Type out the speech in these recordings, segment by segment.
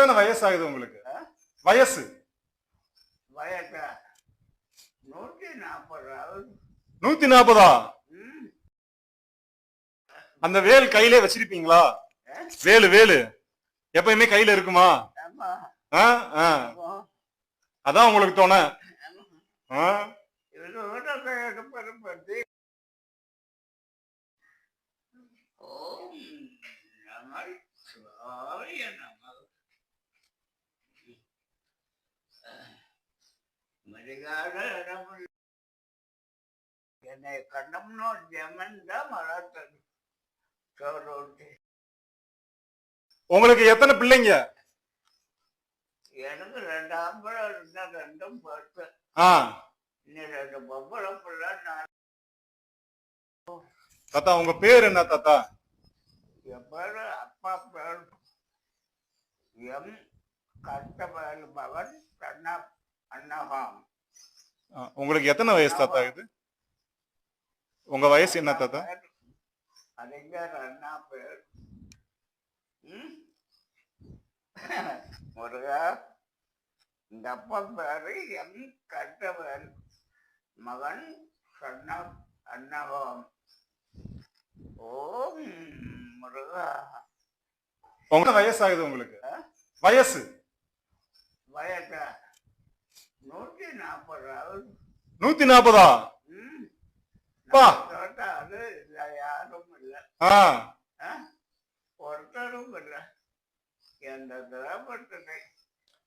எத்தனை வயசு ஆகுது உங்களுக்கு? வயசு? வயசா? நாற்பது நூத்தி நாற்பதா ம். அந்த வேல் கையிலே வச்சிருப்பீங்களா? வேலு வேலு. எப்பயுமே கையில இருக்குமா? அதான் உங்களுக்கு தோண. ரமண என்னை கண்டம்னோ மலர்த்தது. சோரோட்டி உங்களுக்கு எத்தனை பிள்ளைங்க? எனக்கு ரெண்டு ஆம்பளை இருந்தா ரெண்டும் பத்து ரெண்டு பொம்பளை பிள்ளை நான் தாத்தா உங்க பேர் என்ன தாத்தா? என் பேரு அப்பா பேர். எம். கட்டவேல் மகன் கண்ணா அன்னகாம். உங்களுக்கு எத்தனை வயசு தாத்தா இது? உங்க வயசு என்ன தாத்தா? அறிஞர் அண்ணா பேர்? முருகா இந்த அப்பா பேரு எம் கட்டவேல் மகன் கண்ணா அன்னகாம் ஓம் முருகா. உங்க வயசு ஆகுது உங்களுக்கு? வயசு? வயசா? நூற்றி நாற்பது நூத்தி நாற்பதா. பா. அது இல்லை யாரும் இல்லை? ஒருத்தரும் இல்லை. எந்த திராபட்டத்தை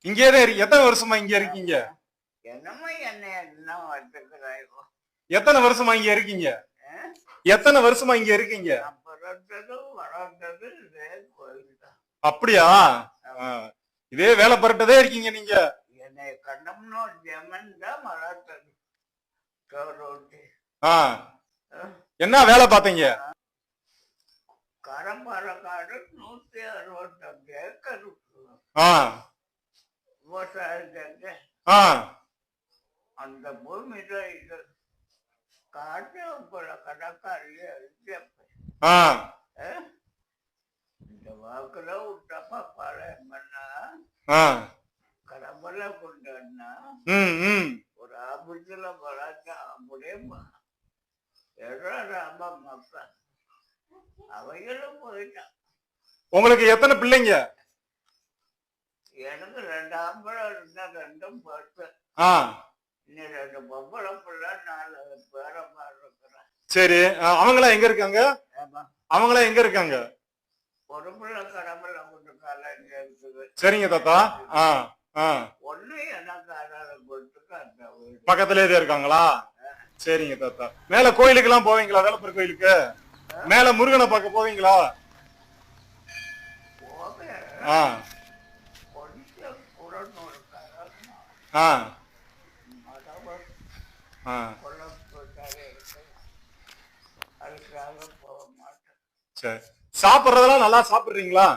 இங்கே தான் எத்தனை வருஷமா இங்க இருக்கீங்க? என்னமோ என்னை என்ன எத்தனை வருஷமா இங்க இருக்கீங்க? எத்தனை வருஷமா இங்க இருக்கீங்க? அப்படியா. இதே வேலை பரட்டதே இருக்கீங்க நீங்க. என்னை வேலை பார்த்தீங்க கரம்பரக்காடு நூத்தி அறுபத்தஞ்சு ஏக்கர் விவசாயத்துக்கு அந்த பூமியில இது காட்டு பல ஆ இந்த வாக்குல விட்டப்ப ஒரு ஆபத்துல பழக்க அப்படியே அவைகளும் போயிட்டான் உங்களுக்கு எத்தனை பிள்ளைங்க? எனக்கு ரெண்டு ஆம்பளை இருந்தா ரெண்டும் ஆ. இன்னும் ரெண்டு பொம்பளை பிள்ளை நாலு பேரமா இருக்கிறேன் சரி ஆ, அவங்களாம் எங்க இருக்காங்க? அவங்களாம் எங்க இருக்காங்க? ஒரு பிள்ளை கடம்பல சரிங்க தாத்தா. ஆ ஆ. அந்த வீடு பக்கத்திலே தான் இருக்காங்களா? சரிங்க தாத்தா. மேல கோயிலுக்கு எல்லாம் போவீங்களா? வேலப்பர் கோயிலுக்கு? மேல முருகனை பார்க்க போவீங்களா? ஆ. ஆ. ஆ. சரி. சாப்பிடுறதெல்லாம் நல்லா சாப்பிடுறீங்களா?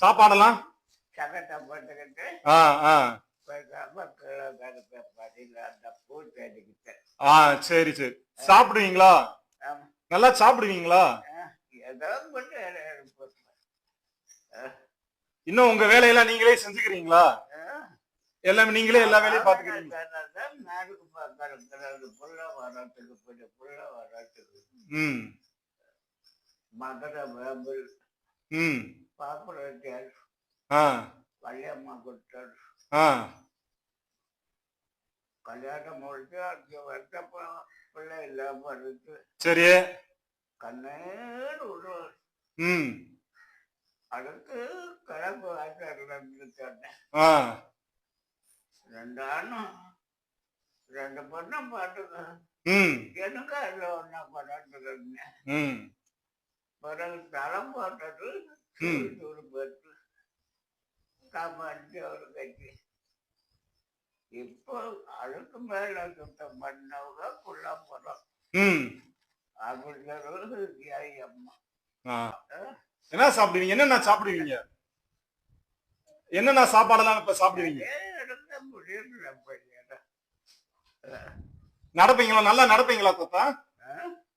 சாப்பாடெல்லாம்? ஆ ஆ. ஆ சரி சரி. சாப்பிடுவீங்களா? நல்லா சாப்பிடுவீங்களா. இன்னும் உங்க வேலையெல்லாம் நீங்களே செஞ்சுக்கிறீங்களா? எல்லாமே நீங்களே எல்லா வேலையும் பாத்துக்கிறீங்க ம். மதுரை வேம்பில் ம். பாப்புலர் ஆ. வள்ளியம்மா குட்டர் ஆ. கல்யாணம் முடிச்சு அஞ்சு வருஷம் பிள்ளை இல்லாம இருக்கு சரி. கண்ணேர் விடுவார் ம். அதுக்கு கிழங்கு வாசல் ஆ. ரெண்டு பொண்ணும் பாட்டுக்க எனக்கு அது ஒன்றா படாட்டுருங்க ம். பிறகு தளம் போட்டது. ஒரு பெற்று காமாட்சி ஒரு கட்சி. இப்போ அதுக்கு மேல சுத்தம் பண்ணவங்க குள்ளப்புறம் ம். அப்படிங்கிறது அம்மா ஆ. என்ன சாப்பிடுவீங்க? என்னென்ன சாப்பிடுவீங்க? என்னென்ன சாப்பாடெல்லாம் இப்ப சாப்பிடுவீங்க? நடப்பீங்களா? நல்லா நடப்பீங்களா தாத்தா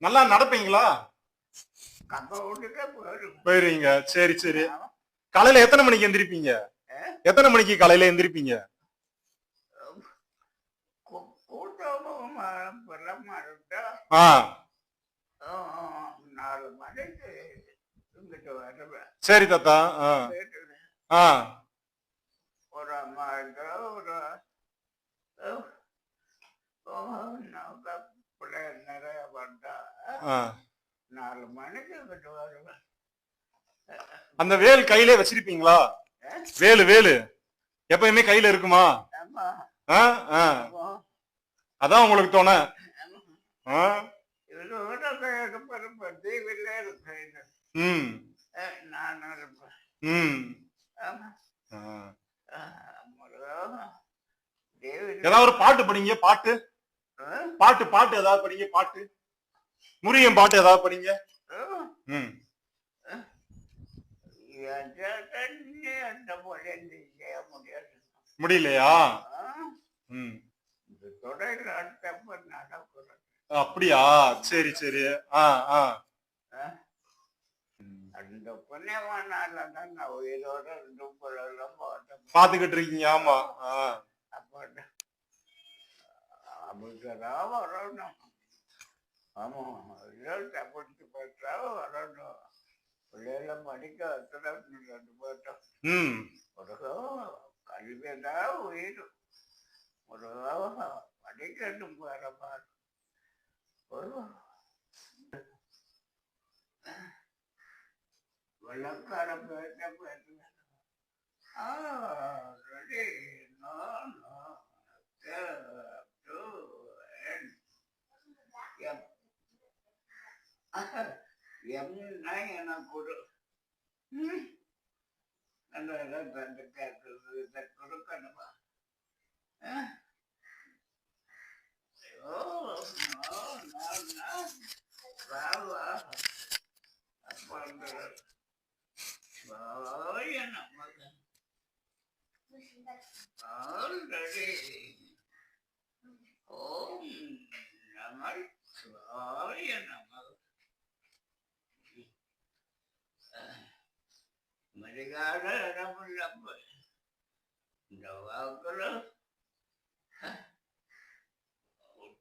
நல்லா நடப்பீங்களா? போயிருவீங்க. சரி சரி. காலையில எத்தனை மணிக்கு எந்திரிப்பீங்க? எத்தனை மணிக்கு காலையில எந்திரிப்பீங்க கூ- கூட்டமா பலமா இருந்தா ஆ ஆ, நாலு மணிக்கு இங்கிட்டு வருவேன். சரி தாத்தா ஆ. ஒரு அம்மா ஒரு பிள்ளை நிறைய வந்தா நாலு மணிக்கு இங்கிட்டு வருவேன். அந்த வேல் கையிலே வச்சிருப்பீங்களா? வேலு வேலு. எப்பயுமே கையில இருக்குமா? அதான் உங்களுக்கு தோணை. நான் ம். ஆமா ஆ. தேவி ஏதாவது ஒரு பாட்டு படிங்க பாட்டு. ஆ, பாட்டு பாட்டு ஏதாவது படிங்க பாட்டு. முருகன் பாட்டு ஏதாவது படிங்க. ம். முடியலையா ஆ, ம் இந்த தொடையில் அடுத்தப்ப நடக்கிறது அப்படியா? சரி சரி. ஆ ஆ. அந்த புண்ணியமானால தான் நான் உயிரோட இருந்து பார்த்தேன் பாத்துக்கிட்டு இருக்கீங்க ஆமா. அப்போ அவசரா வரணும். ஆமா ரிசல்ட் படிச்சு பார்த்தா வரணும். பிள்ளைகள படிக்க வைக்கணும் ரெண்டு பேர்ட்டும் ம். ஒரு கல்வியதா உயிர். ஒரு படிக்கட்டும் வேற பாரு ஒரு வெள்ளக்கார பேட்ட பேட்ட ஆ ரெடி நோ எம்னா எனக்கு கொடு ம் இடம் தந்து கொடுக்கணுமா ஆ? ஐயோ, நோ, நோ, நோ. வா, வா.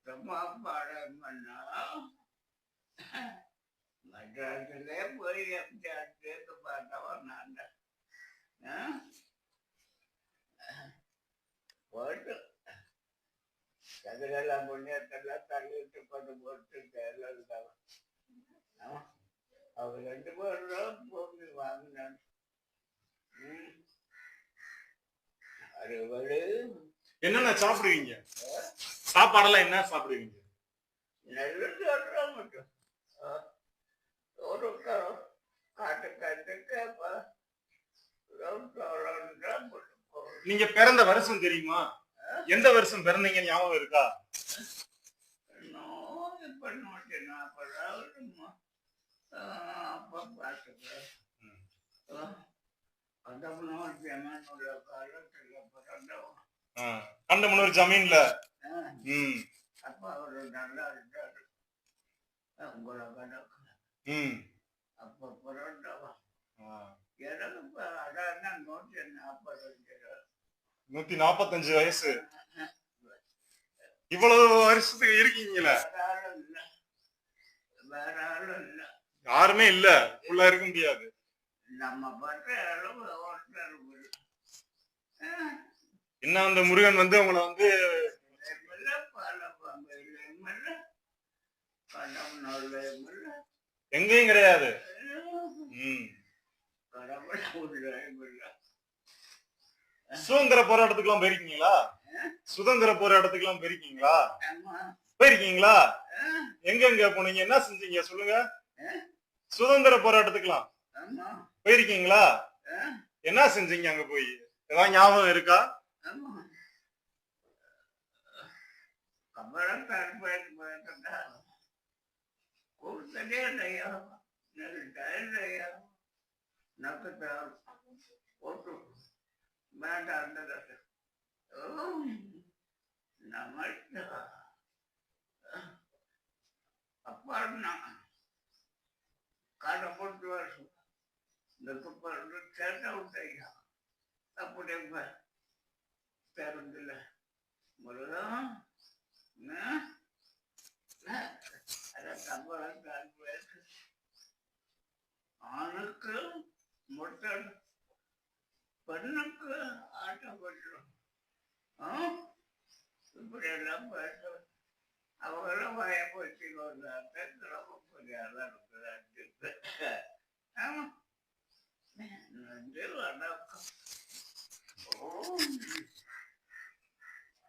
சுத்தமா பாடமன்னா மட்ராஸிலே போய் எம்ஜிஆர் சேர்த்து பார்த்தவன் நான் போட்டு. கதிரெல்லாம் புண்ணியத்தெல்லாம் தள்ளிட்டு கொண்டு போட்டு தேர்ந்தெடுத்தவன் அவங்க ரெண்டு பேரும் பூமி வாங்கினான் அறுபது. என்னென்ன சாப்பிடுவீங்க? சாப்பாடெல்லாம் என்ன சாப்பிடுவீங்க. ஒரு நீங்க பிறந்த வருஷம் தெரியுமா? எந்த வருஷம் பிறந்தீங்க ஞாபகம் இருக்கா? ஆ. கண்டமனூர் ஜமீன்ல அப்பா அவரு நல்லா இருந்தாரு. அப்ப பிறந்தவன். ஆ. எனக்கு இப்ப அதான் நூற்றி நாற்பத்தஞ்சு நூத்தி நாப்பத்தஞ்சு வயசு. இவ்வளவு வருஷத்துக்கு இருக்கீங்களே? வேற ஆளும் இல்ல. யாருமே இல்ல. உள்ள இருக்க முடியாது. நம்ம பட்ட அளவு என்ன அந்த முருகன் வந்து உங்களை வந்து எங்கேயும் கிடையாது. சுதந்திர போராட்டத்துக்கு எல்லாம் சுதந்திர போயிருக்கீங்களா? சுதந்திர போராட்டத்துக்கு போயிருக்கீங்களா? போயிருக்கீங்களா? எங்க எங்க போனீங்க? என்ன செஞ்சீங்க? சொல்லுங்க. சுதந்திர போராட்டத்துக்குலாம் போயிருக்கீங்களா? என்ன செஞ்சீங்க அங்க போய்? ஏதாவது ஞாபகம் இருக்கா? கொடுத்ததே இல்லையா நெல்லிட்டா இல்லையா நக்கத்தார் போட்டு வேண்டாம் நமக்கு அப்பான்னா கடை போட்டு வருஷம் இந்த குப்பை சேட்டை விட்டையா அப்படி ஆணுக்கு மொட்டை பெண்ணுக்கு ஆட்டப்பட்டுரும் இப்படி எல்லாம் பேச அவங்களும் பயப்பட்டு கொண்டாட்ட கிளம்ப புரியாத இருக்கிறாங்க. ஆமா நன்றி வணக்கம். ஓ